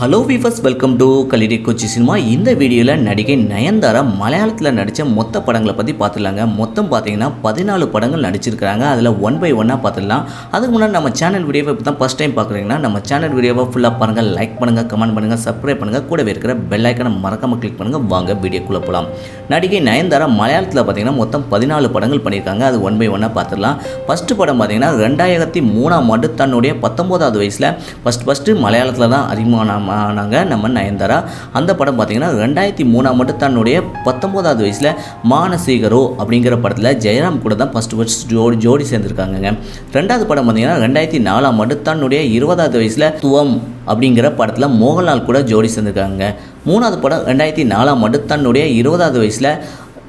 Hello viewers welcome to கலிடி Kochi cinema இந்த வீடியோவில் நடிகை நயன்தாரா மலையாளத்தில் நடித்த மொத்த படங்களை பற்றி பார்த்துடலாங்க. மொத்தம் பார்த்தீங்கன்னா பதினாலு படங்கள் நடிச்சிருக்கிறாங்க. அதில் ஒன் பை ஒன்னாக பார்த்துடலாம். அதுக்கு முன்னாடி நம்ம சேனல் வீடியோவை இப்போ தான் ஃபஸ்ட் டைம் பார்க்குறீங்கன்னா நம்ம சேனல் வீடியோவை ஃபுல்லாக பாருங்கள் லைக் பண்ணுங்கள் கமெண்ட் பண்ணுங்கள் சப்ஸ்கிரைப் பண்ணுங்கள் கூடவே இருக்கிற பெல் ஐக்கனை மறக்காமல் கிளிக் பண்ணுங்கள் வாங்க வீடியோக்குள்ளே போகலாம் நடிகை நயன்தாரா மலையாளத்தில் பார்த்தீங்கன்னா மொத்தம் பதினாலு படங்கள் பண்ணியிருக்காங்க. அது ஒன் பை ஒன்னாக பார்த்துடலாம். ஃபஸ்ட்டு படம் பார்த்தீங்கன்னா ரெண்டாயிரத்தி மூணாம் ஆண்டு தன்னுடைய பத்தொம்போதாவது வயசில் ஃபஸ்ட் ஃபஸ்ட்டு மலையாளத்தில் தான் அதிகமான ஆனாங்க நம்ம நயன்தாரா. அந்த படம் பார்த்தீங்கன்னா ரெண்டாயிரத்தி மூணாம் ஆண்டு தன்னுடைய பத்தொம்போதாவது வயசில் மானசீகரோ அப்படிங்கிற படத்தில் ஜெயராம் கூட தான் ஃபஸ்ட்டு ஃபஸ்ட் ஜோடி ஜோடி சேர்ந்துருக்காங்கங்க. ரெண்டாவது படம் பார்த்தீங்கன்னா ரெண்டாயிரத்தி நாலாம் ஆண்டு தன்னுடைய இருபதாவது வயசில் துவம் அப்படிங்கிற படத்தில் மோகன்லால் கூட ஜோடி சேர்ந்துருக்காங்க மூணாவது படம் ரெண்டாயிரத்தி நாலாம் ஆண்டு தன்னுடைய இருபதாவது வயசில்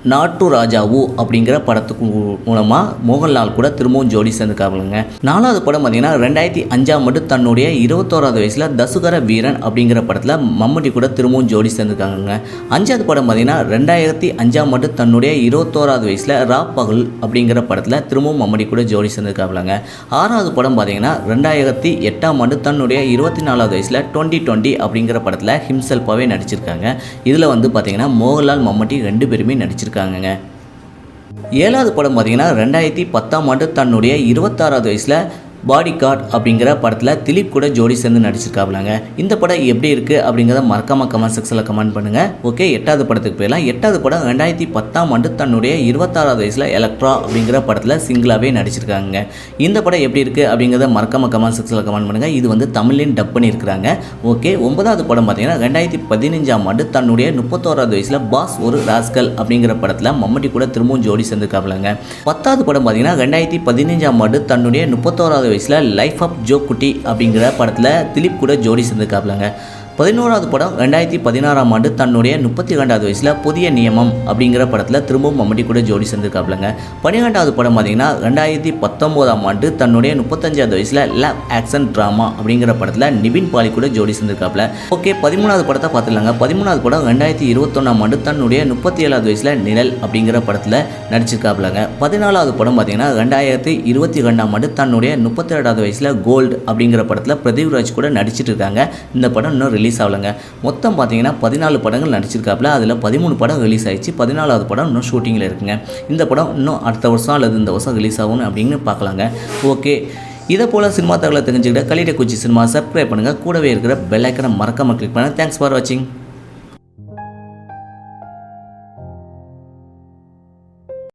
நாட்டு ராஜாவு அப்படிங்கிற படத்துக்கு மூலமாக மோகன்லால் கூட திரும்பவும் ஜோடி சேர்ந்துருக்காங்க நாலாவது படம் பார்த்தீங்கன்னா ரெண்டாயிரத்தி அஞ்சாம் ஆண்டு தன்னுடைய இருபத்தோராவது வயசில் தசுகர வீரன் அப்படிங்கிற படத்தில் மம்முட்டி கூட திரும்பவும் ஜோடி சேர்ந்துருக்காங்க அஞ்சாவது படம் பார்த்தீங்கன்னா ரெண்டாயிரத்தி அஞ்சாம் ஆண்டு தன்னுடைய இருபத்தோராவது வயசில் ரா பகல் அப்படிங்கிற படத்தில் திரும்பவும் மம்முட்டி கூட ஜோடி சேர்ந்துருக்காங்க ஆறாவது படம் பார்த்தீங்கன்னா ரெண்டாயிரத்தி எட்டாம் ஆண்டு தன்னுடைய இருபத்தி நாலாவது வயசில் டுவெண்ட்டி டுவெண்ட்டி அப்படிங்கிற படத்தில் ஹிம்செல்ஃபாகவே நடிச்சிருக்காங்க. இதில் வந்து பார்த்தீங்கன்னா மோகன்லால் மம்முட்டி ரெண்டு பேருமே நடிச்சிருக்காங்க. நடிச்சிருக்காங்கங்க ஏழாவது படம் பார்த்தீங்கன்னா ரெண்டாயிரத்தி பத்தாம் ஆண்டு தன்னுடைய இருபத்தாறாவது வயசில் பாடி கார்ட் அப்படிங்கிற படத்தில் திலீப் கூட ஜோடி சேர்ந்து நடிச்சிருக்காப்லாங்க. இந்த படம் எப்படி இருக்குது அப்படிங்கிறத மறக்காம கமெண்ட் செக்ஷனில் கமெண்ட் பண்ணுங்கள் ஓகே எட்டாவது படத்துக்கு போயிடலாம். எட்டாவது படம் ரெண்டாயிரத்தி பத்தாம் ஆண்டு தன்னுடைய இருபத்தாறாவது வயசில் எலக்ட்ரா அப்படிங்கிற படத்தில் சிங்கிளாகவே நடிச்சிருக்காங்க இந்த படம் எப்படி இருக்குது அப்படிங்கிறத மறக்காம கமெண்ட் செக்ஷனில் கமெண்ட் பண்ணுங்கள் இது வந்து தமிழ்லையும் டப் பண்ணியிருக்கிறாங்க. ஓகே ஒன்பதாவது படம் பார்த்தீங்கன்னா ரெண்டாயிரத்தி பதினஞ்சாம் ஆண்டு தன்னுடைய முப்பத்தோராவது வயசில் பாஸ் ஒரு ராஸ்கல் அப்படிங்கிற படத்தில் மம்மட்டி கூட திரும்பவும் ஜோடி சேர்ந்துருக்காப்லாங்க. பத்தாவது படம் பார்த்தீங்கன்னா ரெண்டாயிரத்தி பதினஞ்சாம் ஆண்டு தன்னுடைய முப்பத்தோராவது வயசில் லைஃப் ஆஃப் ஜோ குட்டி அப்படிங்கிற படத்தில் திலீப் கூட ஜோடி சேர்ந்துருக்காப்லாங்க. பதினோராவது படம் ரெண்டாயிரத்தி பதினாறாம் ஆண்டு தன்னுடைய முப்பத்தி ரெண்டாவது வயசில் புதிய நியமம் அப்படிங்கிற படத்தில் திரும்பவும் மம்முட்டி கூட ஜோடி சேர்ந்துருக்காப்லங்க பன்னிரெண்டாவது படம் பார்த்தீங்கன்னா ரெண்டாயிரத்தி பத்தொம்போதாம் ஆண்டு தன்னுடைய முப்பத்தஞ்சாவது வயசில் லவ் ஆக்ஷன் ட்ராமா அப்படிங்கிற படத்தில் நிபின் பாலி கூட ஜோடி சேர்ந்துருக்காப்ல ஓகே பதிமூணாவது படத்தை பார்த்துலாங்க பதிமூணாவது படம் ரெண்டாயிரத்தி இருபத்தொன்னாம் ஆண்டு தன்னுடைய முப்பத்தி ஏழாவது வயசில் நிழல் அப்படிங்கிற படத்தில் நடிச்சிருக்காப்லங்க பதினாலாவது படம் பார்த்தீங்கன்னா ரெண்டாயிரத்தி இருபத்தி ரெண்டாம் ஆண்டு தன்னுடைய முப்பத்தி ரெண்டாவது வயசில் கோல்டு அப்படிங்கிற படத்தில் பிரதீப்ராஜ் கூட நடிச்சிட்டு இருக்காங்க. இந்த படம் இன்னும் ரிலீஸ் ஆகலைங்க. மொத்தம் பார்த்தீங்கன்னா பதினாலு படங்கள் நடிச்சிருக்காப்புல. அதில் பதிமூணு படம் ரிலீஸ் ஆயிடுச்சு. பதினாலாவது படம் இன்னும் ஷூட்டிங்கில் இருக்குங்க. இந்த படம் இன்னும் அடுத்த வருஷம் அல்லது இந்த வருஷம் ரிலீஸ் ஆகும் அப்படின்னு பார்க்கலாங்க. ஓகே. இதை போல் சினிமா தகவலை தெரிஞ்சுக்கிட்ட கலிட குச்சி சினிமா சப்ஸ்கிரைப் பண்ணுங்கள் கூடவே இருக்கிற பெல் ஐக்கனை மறக்காமல் கிளிக் பண்ணுங்கள் தேங்க்ஸ் ஃபார் வாட்சிங்